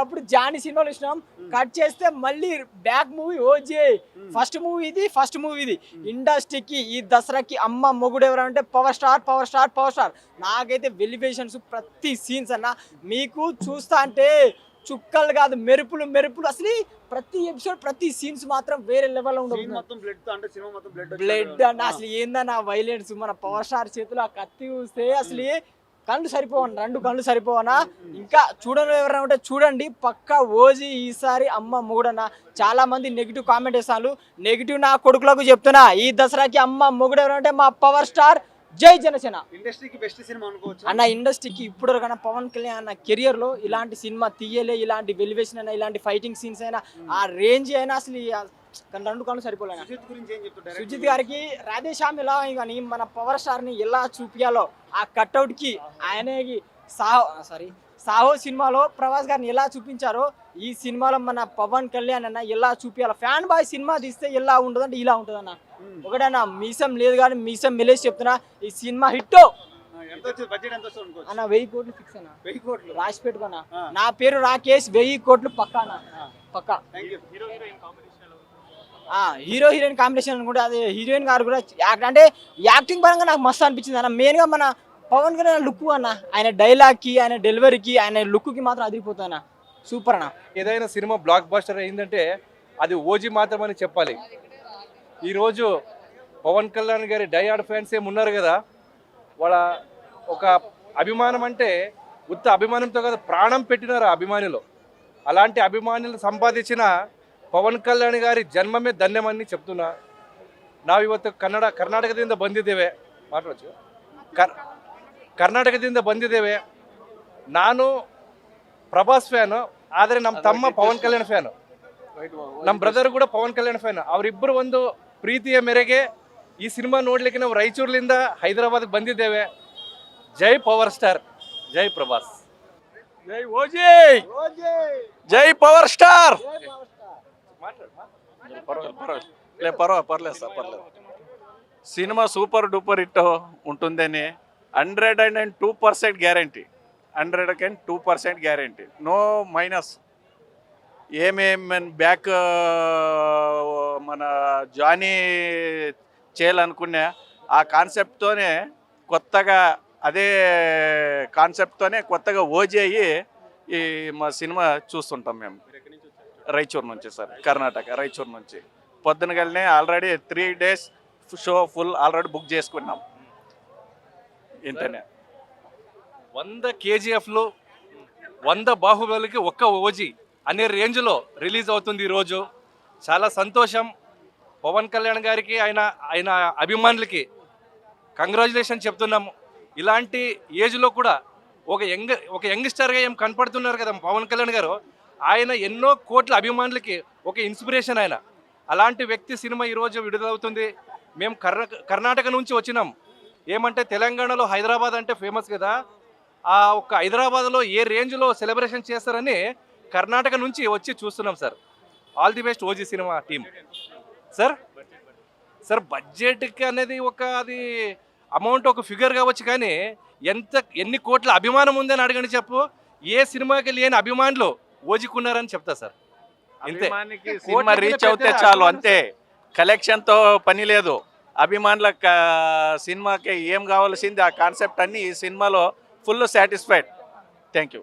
ఒకప్పుడు జానీ సినిమాలు ఇచ్చినాం కట్ చేస్తే మళ్ళీ back movie OG first movie ఇది ఫస్ట్ మూవీ ఇది. ఇండస్ట్రీకి ఈ దసరాకి అమ్మ మొగుడు ఎవరంటే power star power star power star. నాకైతే వెలివేషన్స్ ప్రతి సీన్స్ అన్న. మీకు చూస్తా అంటే చుక్కలు కాదు మెరుపులు మెరుపులు. అసలు ప్రతి ఎపిసోడ్ ప్రతి సీన్స్ మాత్రం వేరే లెవెల్లో ఉండదు బ్లడ్ అన్న అసలు ఏందన్న వైలెన్స్ మన పవర్ స్టార్ చేతిలో ఆ కత్తి చూస్తే అసలు కళ్ళు సరిపోవన్న రెండు కళ్ళు సరిపోవనా? ఇంకా చూడని ఎవరైనా ఉంటే చూడండి. పక్క ఓజీ ఈసారి అమ్మ మొగుడన్న చాలా మంది నెగిటివ్ కామెంట్ వేస్తాను నెగిటివ్ నా కొడుకులకు చెప్తున్నా. ఈ దసరాకి అమ్మ మొగుడు ఎవరంటే మా పవర్ స్టార్ జై జనసేన. ఇండస్ట్రీకి బెస్ట్ సినిమా అనుకోవచ్చు. అన్న ఇండస్ట్రీకి ఇప్పుడు కన్నా పవన్ కళ్యాణ్ అన్న కెరియర్లో ఇలాంటి సినిమా తీయలే ఇలాంటి వెలివేషన్ అయినా ఇలాంటి ఫైటింగ్ సీన్స్ అయినా ఆ రేంజ్ అయినా అసలు కానీ రెండు కళ్ళు సరిపోలేనా సుజిత్ గురించి ఏం చెప్తారు సుజిత్ గారికి రాధేశ్యామ్ ఎలా కానీ మన పవర్ స్టార్ని ఎలా చూపించాలో ఆ కట్అవుట్కి ఆయనకి సాహో సారీ సాహో సినిమాలో ప్రభాస్ గారిని ఎలా చూపించారో ఈ సినిమాలో మన పవన్ కళ్యాణ్ అన్న ఎలా చూపించాలో ఫ్యాన్ బాయ్ సినిమా తీస్తే ఎలా ఉంటుంది అంటే ఇలా ఉంటుంది అన్న ఒకటన్నా మీసం లేదు కానీ మీసం మెలేసి చెప్తున్నా ఈ సినిమా హిట్ అన్న వెయ్యి కోట్లు ఫిక్స్ అన్న. వెయ్యి కోట్లు? రాసి పెట్టుకున్నా. నా పేరు రాకేష్ వెయ్యి కోట్లు పక్కా అన్న. పక్కా. థ్యాంక్ యూ ఆ, హీరో హీరోయిన్ కాంబినేషన్ అనుకుంటే అది హీరోయిన్ గారు కూడా యాక్ట్ అంటే యాక్టింగ్ పరంగా నాకు మస్తు అనిపించింది అన్న. మెయిన్గా మన పవన్ కళ్యాణ్ లుక్ అన్న. ఆయన డైలాగ్కి ఆయన డెలివరీకి ఆయన లుక్కి మాత్రం అదిరిపోతానా సూపర్ అన్న. ఏదైనా సినిమా బ్లాక్ బాస్టర్ అయిందంటే అది ఓజీ మాత్రమని చెప్పాలి. ఈరోజు పవన్ కళ్యాణ్ గారి డైఆర్డ్ ఫ్యాన్స్ ఏమి ఉన్నారు కదా వాళ్ళ ఒక అభిమానం అంటే ఉత్త అభిమానంతో కదా ప్రాణం పెట్టినారు అభిమానులు. అలాంటి అభిమానులు సంపాదించిన ಪವನ್ ಕಲ್ಯಾಣ್ ಗಾರಿ ಜನ್ಮಮೇ ಧನ್ಯಮನಿ చెప్తున్నా ನಾವು ಇವತ್ತು ಕನ್ನಡ ಕರ್ನಾಟಕದಿಂದ ಬಂದಿದ್ದೇವೆ ಮಾತಾಡೋದು ಕರ್ ಕರ್ನಾಟಕದಿಂದ ಬಂದಿದ್ದೇವೆ ನಾನು ಪ್ರಭಾಸ್ ಫ್ಯಾನು ಆದರೆ ನಮ್ಮ ತಮ್ಮ ಪವನ್ ಕಲ್ಯಾಣ್ ಫ್ಯಾನು ನಮ್ಮ ಬ್ರದರ್ ಕೂಡ ಪವನ್ ಕಲ್ಯಾಣ್ ಫ್ಯಾನ್ ಅವರಿಬ್ಬರು ಒಂದು ಪ್ರೀತಿಯ ಮೇರೆಗೆ ಈ ಸಿನಿಮಾ ನೋಡ್ಲಿಕ್ಕೆ ನಾವು ರಾಯಚೂರ್ಲಿಂದ ಹೈದರಾಬಾದ್ಗೆ ಬಂದಿದ್ದೇವೆ ಜೈ ಪವರ್ ಸ್ಟಾರ್ ಜೈ ಪ್ರಭಾಸ್ జై ఓజీ జై పవర్ స్టార్ పర్వాలేదు పర్వాలేదు. పర్వాలేదు పర్లేదు సార్ పర్లేదు. సినిమా సూపర్ డూపర్ హిట్ ఉంటుందని hundred and and two percent guarantee. Hundred and two percent guarantee. No minus. ఏమేమి బ్యాక్ మన జానీ చేయాలనుకున్నా ఆ కాన్సెప్ట్తోనే కొత్తగా అదే కాన్సెప్ట్తోనే కొత్తగా ఓజీ అయ్యి ఈ మా సినిమా చూస్తుంటాం మేము. రాయచూర్ నుంచి సార్ కర్ణాటక రాయచూర్ నుంచి. పొద్దున కలినే already three days show full already book చేసుకున్నాం. ఇంతనే. వంద కేజీఎఫ్లు వంద బాహుబలికి ఒక్క ఓజీ అనే రేంజ్లో రిలీజ్ అవుతుంది ఈరోజు. చాలా సంతోషం. పవన్ కళ్యాణ్ గారికి ఆయన ఆయన అభిమానులకి కంగ్రాచులేషన్ చెప్తున్నాము ఇలాంటి ఏజ్లో కూడా ఒక యంగ్ ఒక యంగ్స్టర్గా ఏం కనపడుతున్నారు కదా పవన్ కళ్యాణ్ గారు ఆయన ఎన్నో కోట్ల అభిమానులకి ఒక ఇన్స్పిరేషన్ ఆయన. అలాంటి వ్యక్తి సినిమా ఈరోజు విడుదలవుతుంది. మేము కర్ణ కర్ణాటక నుంచి వచ్చినాం. ఏమంటే తెలంగాణలో హైదరాబాద్ అంటే ఫేమస్ కదా. ఆ ఒక్క హైదరాబాద్లో ఏ రేంజ్లో సెలబ్రేషన్ చేస్తారని కర్ణాటక నుంచి వచ్చి చూస్తున్నాం sir. All the best OG cinema team sir sir బడ్జెట్కి అనేది ఒక అది అమౌంట్ ఒక ఫిగర్ కావచ్చు కానీ ఎంత ఎన్ని కోట్ల అభిమానం ఉందని అడగండి చెప్పు. ఏ సినిమాకి లేని అభిమానులు ఓజికున్నారని చెప్తా సార్. అంతే సినిమా రీచ్ అవుతే చాలు అంతే. కలెక్షన్తో పని లేదు. అభిమానుల సినిమాకి ఏం కావాల్సింది ఆ కాన్సెప్ట్ అన్ని ఈ సినిమాలో ఫుల్ సాటిస్ఫైడ్. Thank you